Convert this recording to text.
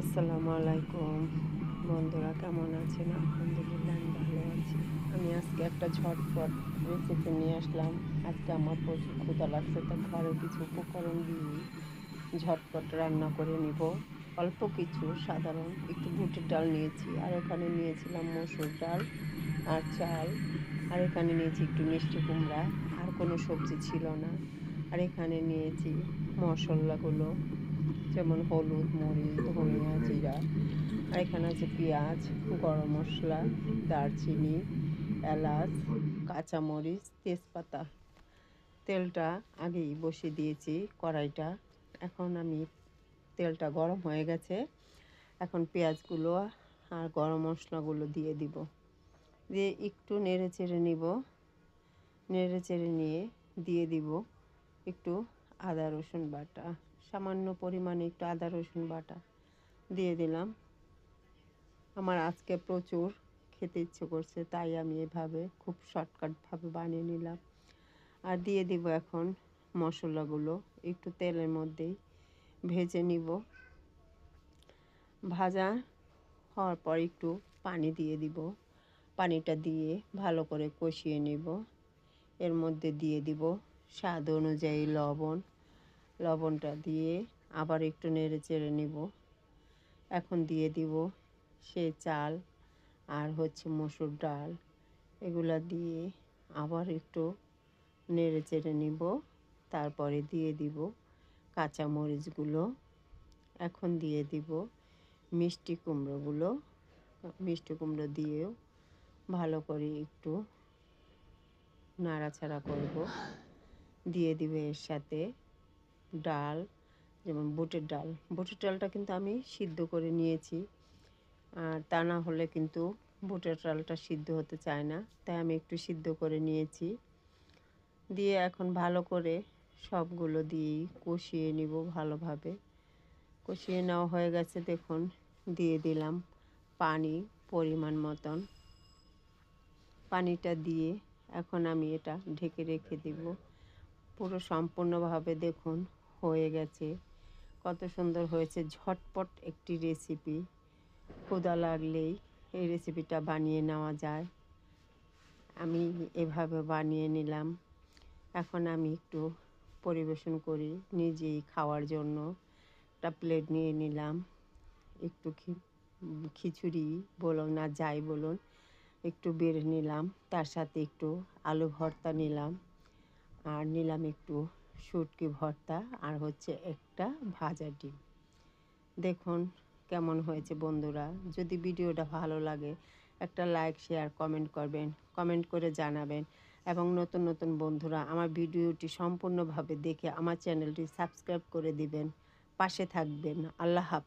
আসসালামু আলাইকুম। বন্ধুরা, কেমন আছেন? আলহামদুলিল্লাহ, আমি ভালো আছি। আমি আজকে একটা ঝটপট রেসিপি নিয়ে আসলাম। আজকে আমার প্রচুর ক্ষুদা লাগছে তো ঘরে কিছু উপকরণ দিয়ে ঝটপট রান্না করে নিব। অল্প কিছু, সাধারণ একটু বুটের ডাল নিয়েছি, আর এখানে নিয়েছিলাম মসুর ডাল আর চাল, আর এখানে নিয়েছি একটু মিষ্টি কুমড়া, আর কোনো সবজি ছিল না। আর এখানে নিয়েছি মশলাগুলো। যেমন হলুদ, মরিচ, ধনিয়া, জিরা, আর এখানে আছে পেঁয়াজ, গরম মশলা, দারচিনি, এলাচ, কাঁচামরিচ, তেজপাতা। তেলটা আগেই বসিয়ে দিয়েছি কড়াইটা। এখন আমি তেলটা গরম হয়ে গেছে। এখন পেঁয়াজগুলো আর গরম মশলাগুলো দিয়ে দিব। দিয়ে একটু নেড়ে চেড়ে নিব। নেড়ে চেড়ে নিয়ে দিয়ে দিব একটু আদা, রসুন বাটা। সামান্য পরিমাণে একটু আদা রসুন বাটা দিয়ে দিলাম। আমার আজকে প্রচুর খেতে ইচ্ছে করছে, তাই আমি এভাবে খুব শর্টকাটভাবে বানিয়ে নিলাম। আর দিয়ে দিব এখন মশলাগুলো, একটু তেলের মধ্যেই ভেজে নিব। ভাজা হওয়ার পর একটু পানি দিয়ে দিব। পানিটা দিয়ে ভালো করে কষিয়ে নেব। এর মধ্যে দিয়ে দিব স্বাদ অনুযায়ী লবণ। লবণটা দিয়ে আবার একটু নেড়ে চেড়ে নেব। এখন দিয়ে দিব সে চাল আর হচ্ছে মসুর ডাল। এগুলা দিয়ে আবার একটু নেড়ে চেড়ে নিব। তারপরে দিয়ে দিব কাঁচা মরিচগুলো এখন দিয়ে দিব মিষ্টি কুমড়োগুলো। মিষ্টি কুমড়ো দিয়েও ভালো করে একটু নাড়াচাড়া করব। দিয়ে দিবে এর সাথে ডাল, যেমন বুটের ডাল। বুটের ডালটা কিন্তু আমি সিদ্ধ করে নিয়েছি। আর তা না হলে কিন্তু বুটের ডালটা সিদ্ধ হতে চায় না। তাই আমি একটু সিদ্ধ করে নিয়েছি। দিয়ে এখন ভালো করে সবগুলো দিয়েই কষিয়ে নিব ভালোভাবে। কষিয়ে নেওয়া হয়ে গেছে, দেখুন, দিয়ে দিলাম পানি পরিমাণ মতন। পানিটা দিয়ে এখন আমি এটা ঢেকে রেখে দিব। পুরো সম্পূর্ণভাবে দেখুন হয়ে গেছে। কত সুন্দর হয়েছে। ঝটপট একটি রেসিপি ক্ষুদা লাগলেই এই রেসিপিটা বানিয়ে নেওয়া যায়। আমি এভাবে বানিয়ে নিলাম। এখন আমি একটু পরিবেশন করি। নিজেই খাওয়ার জন্য একটা প্লেট নিয়ে নিলাম। একটু খিচুড়ি বলুন না যাই বলুন, একটু বেড়ে নিলাম। তার সাথে একটু আলু ভর্তা নিলাম। আর নিলাম একটু শুটকি ভর্তা আর হচ্ছে একটা ভাজা ডিম। দেখুন কেমন হয়েছে বন্ধুরা। যদি ভিডিওটা ভালো লাগে, একটা লাইক, শেয়ার, কমেন্ট করবেন। কমেন্ট করে জানাবেন। এবং নতুন নতুন বন্ধুরা, আমার ভিডিওটি সম্পূর্ণভাবে দেখে আমার চ্যানেলটি সাবস্ক্রাইব করে দিবেন। পাশে থাকবেন। আল্লাহ হাফ